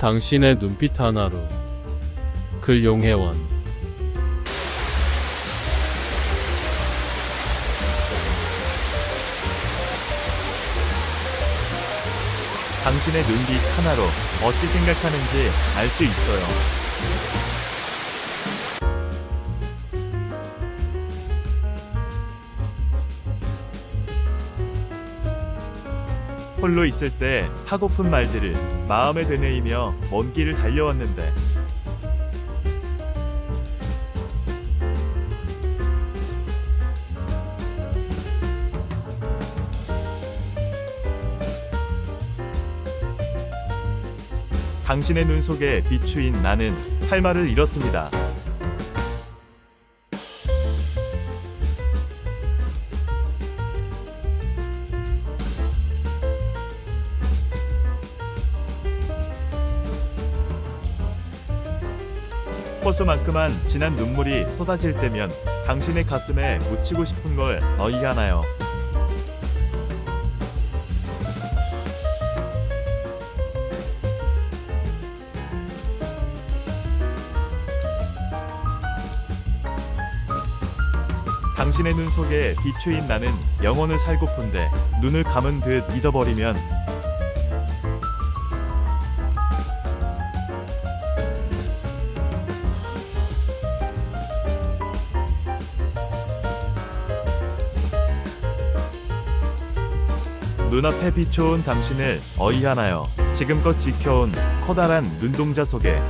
당신의 눈빛 하나로 글 용해원 당신의 눈빛 하나로 어찌 생각하는지 알 수 있어요. 홀로 있을 때 하고픈 말들을 마음에 되뇌이며 먼 길을 달려왔는데 당신의 눈 속에 비추인 나는 할 말을 잃었습니다. 호수만큼한 진한 눈물이 쏟아질 때면 당신의 가슴에 묻히고 싶은 걸 어이 하나요? 당신의 눈 속에 비추인 나는 영혼을 살고픈데 눈을 감은 듯 잊어버리면 눈앞에 비춰온 당신을 어이하나요? 지금껏 지켜온 커다란 눈동자 속에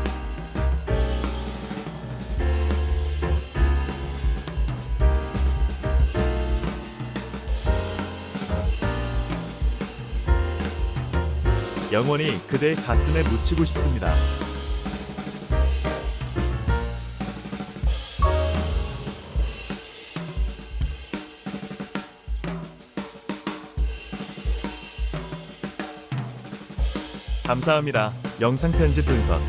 영원히 그대의 가슴에 묻히고 싶습니다. 감사합니다. 영상 편집 분석